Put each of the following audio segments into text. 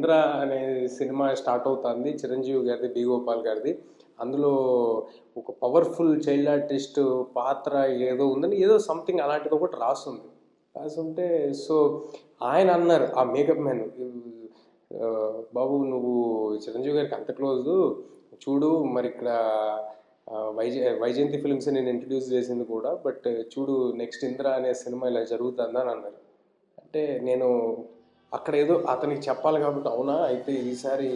ఇంద్ర అనే cinema start అవుతుంది. చిరంజీవి గారిది బి గోపాల్ గారిది. అందులో ఒక పవర్ఫుల్ చైల్డ్ ఆర్టిస్ట్ పాత్ర ఏదో ఉందని ఏదో సంథింగ్ అలాంటిది ఒకటి రాస్తుంది రాసుంటే సో ఆయన అన్నారు ఆ మేకప్ మ్యాన్ బాబు నువ్వు చిరంజీవి గారికి అంత క్లోజ్. చూడు మరి ఇక్కడ వైజ వైజయంతి ఫిలిమ్స్ నేను ఇంట్రడ్యూస్ చేసింది కూడా బట్ చూడు నెక్స్ట్ ఇంద్ర అనే సినిమా ఇలా జరుగుతుందని అన్నారు. అంటే నేను అక్కడ ఏదో అతనికి చెప్పాలి కాబట్టి అవునా? అయితే ఈసారి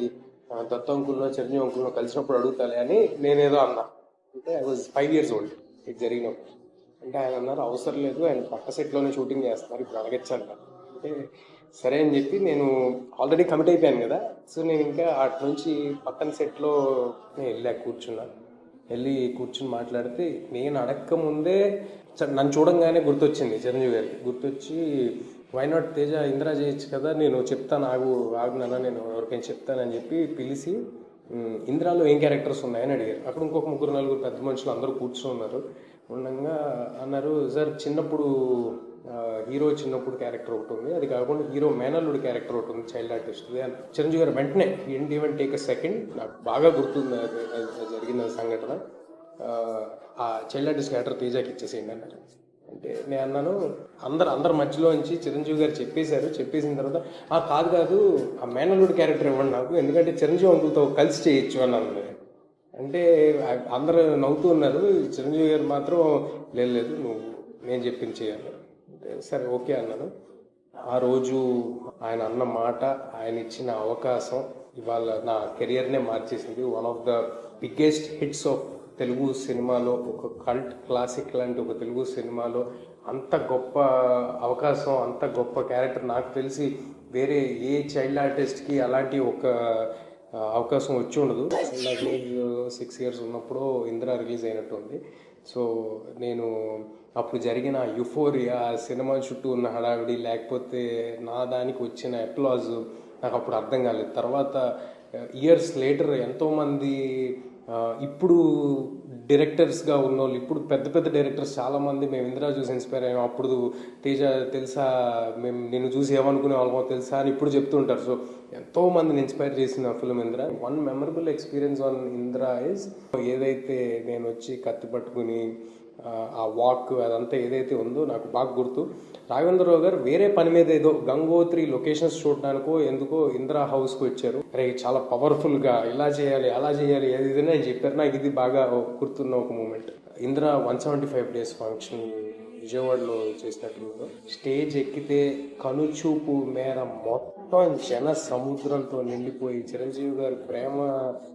దత్త అంకుల్లో చిరంజీవి అంకుల్లో కలిసినప్పుడు అడుగుతాలే అని నేనేదో అన్నా. అంటే I was five years old ఇది జరిగినప్పుడు. అంటే ఆయన అన్నారు అవసరం లేదు ఆయన పక్క సెట్లోనే షూటింగ్ చేస్తున్నారు ఇప్పుడు అడగచ్చాను అంటే సరే అని చెప్పి నేను ఆల్రెడీ కమిట్ అయిపోయాను కదా. సో నేను ఇంకా అటు నుంచి పక్కన సెట్లో నేను వెళ్ళా కూర్చున్నా. వెళ్ళి కూర్చుని మాట్లాడితే నేను అడక్క ముందే సరే నన్ను చూడంగానే గుర్తొచ్చింది చిరంజీవి గారికి. గుర్తొచ్చి వై నాట్ తేజ ఇందిరా చేయొచ్చు కదా నేను చెప్తాను ఆగు ఆగునా నేను ఎవరికైనా చెప్తానని చెప్పి పిలిచి ఇందిరాలో ఏం క్యారెక్టర్స్ ఉన్నాయని అడిగారు. అక్కడ ఇంకొక ముగ్గురు నలుగురు పెద్ద మనుషులు అందరూ కూర్చొని ఉన్నారు. ఉండగా అన్నారు సార్ చిన్నప్పుడు హీరో చిన్నప్పుడు క్యారెక్టర్ ఒకటి ఉంది. అది కాకుండా హీరో మేనల్లుడు క్యారెక్టర్ ఒకటి ఉంది చైల్డ్ ఆర్టిస్ట్ది అని చిరంజీవి గారు వెంటనే ఏంటి ఈవెన్ టేక్ అ సెకండ్ నాకు బాగా గుర్తుంది జరిగిన సంఘటన. ఆ, ఆ చైల్డ్ ఆర్టిస్ట్ క్యారెక్టర్ తేజాకి ఇచ్చేసేయండి అన్నారు. అంటే నేను అన్నాను అందరు అందరి మధ్యలో నుంచి చిరంజీవి గారు చెప్పేశారు. చెప్పేసిన తర్వాత ఆ కాదు కాదు ఆ మేనల్లుడు క్యారెక్టర్ ఇవ్వండి నాకు ఎందుకంటే చిరంజీవి అంకుల్తో కలిసి చేయొచ్చు అన్నాను. అంటే అందరు అందరూ నవ్వుతూ ఉన్నారు. చిరంజీవి గారు మాత్రం లేదు లేదు నువ్వు నేను చెప్పింది చేయాలి. అంటే సరే ఓకే అన్నాను. ఆ రోజు ఆయన అన్న మాట ఆయన ఇచ్చిన అవకాశం ఇవాళ నా కెరియర్నే మార్చేసింది. One of the biggest hits of Telugu సినిమాలో ఒక కల్ట్ క్లాసిక్ లాంటి ఒక తెలుగు సినిమాలో అంత గొప్ప అవకాశం అంత గొప్ప క్యారెక్టర్ నాకు తెలిసి వేరే ఏ చైల్డ్ ఆర్టిస్ట్కి అలాంటి ఒక అవకాశం వచ్చి ఉండదు. నాకు సిక్స్ ఇయర్స్ ఉన్నప్పుడు ఇందిరా రిలీజ్ అయినట్టుంది సో నేను అప్పుడు జరిగిన యుఫోరియా సినిమా చుట్టూ ఉన్న హడావిడి లేకపోతే నా దానికి వచ్చిన అప్లాజ్ నాకు అప్పుడు అర్థం కాలేదు. తర్వాత ఇయర్స్ లేటర్ ఎంతోమంది ఇప్పుడు డైరెక్టర్స్గా ఉన్న వాళ్ళు ఇప్పుడు పెద్ద పెద్ద డైరెక్టర్స్ చాలామంది మేము ఇందిరా చూసి ఇన్స్పైర్ అయ్యాం. అప్పుడు తేజ తెలుసా మేము నేను చూసి ఏమనుకునే వాళ్ళమో తెలుసా అని ఇప్పుడు చెప్తుంటారు సో ఎంతో మందిని ఇన్స్పైర్ చేసిన film Indira. One memorable experience on Indira is ఏదైతే నేను వచ్చి కత్తి పట్టుకుని ఆ, వాక్ అదంతా ఏదైతే ఉందో నాకు బాగా గుర్తు. రాఘవేంద్రరావు గారు వేరే పని మీద ఏదో గంగోత్రి లొకేషన్స్ చూడడానికో ఎందుకో ఇందిరా హౌస్కి వచ్చారు. అరే చాలా పవర్ఫుల్గా ఇలా చేయాలి అలా చేయాలి అది ఇది అని చెప్పారు. నాకు ఇది బాగా గుర్తున్న ఒక moment. Indira one seventy five days function విజయవాడలో చేసినట్టు. స్టేజ్ ఎక్కితే కనుచూపు మేర మొత్తం మొత్తం జన సముద్రంతో నిండిపోయి చిరంజీవి గారి ప్రేమ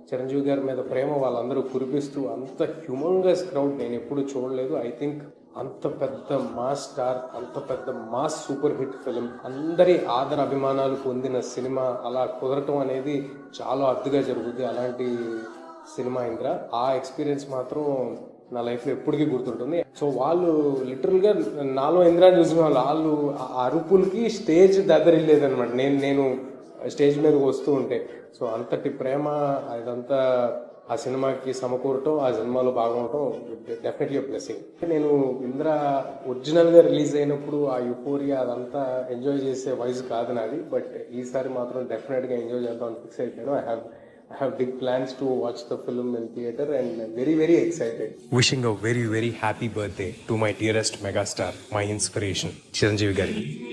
చిరంజీవి గారి మీద ప్రేమ వాళ్ళందరూ కురిపిస్తూ అంత హ్యూమంగస్ క్రౌడ్ నేను ఎప్పుడు చూడలేదు. ఐ థింక్ అంత పెద్ద మాస్ స్టార్ అంత పెద్ద మాస్ సూపర్ హిట్ ఫిలిం అందరి ఆదర అభిమానాలు పొందిన సినిమా అలా కుదరటం అనేది చాలా అద్దుగా జరుగుతుంది అలాంటి సినిమా ఇంద్ర. ఆ ఎక్స్పీరియన్స్ మాత్రం నా లైఫ్లో ఎప్పటికీ గుర్తుంటుంది. సో వాళ్ళు లిటరల్గా నాలో ఇందిరా చూసిన వాళ్ళు వాళ్ళు అరుపులకి స్టేజ్ దగ్గర దద్దరిల్లేదనమాట నేను నేను స్టేజ్ మీదకి వస్తూ ఉంటే. సో అంతటి ప్రేమ అదంతా ఆ సినిమాకి సమకూరటం ఆ సినిమాలో భాగమవటం డెఫినెట్లీ బ్లెస్సింగ్ నేను ఇంద్ర ఒరిజినల్గా రిలీజ్ అయినప్పుడు ఆ యుపోరియా అదంతా ఎంజాయ్ చేసే వయసు కాదు నాది. బట్ ఈసారి మాత్రం డెఫినెట్గా ఎంజాయ్ చేద్దామని ఫిక్స్ అయిపోయాను. I have have big plans to watch the film in theater and I'm very, very excited. Wishing a very, very happy birthday to my dearest megastar, my inspiration, Chiranjeevi Gari.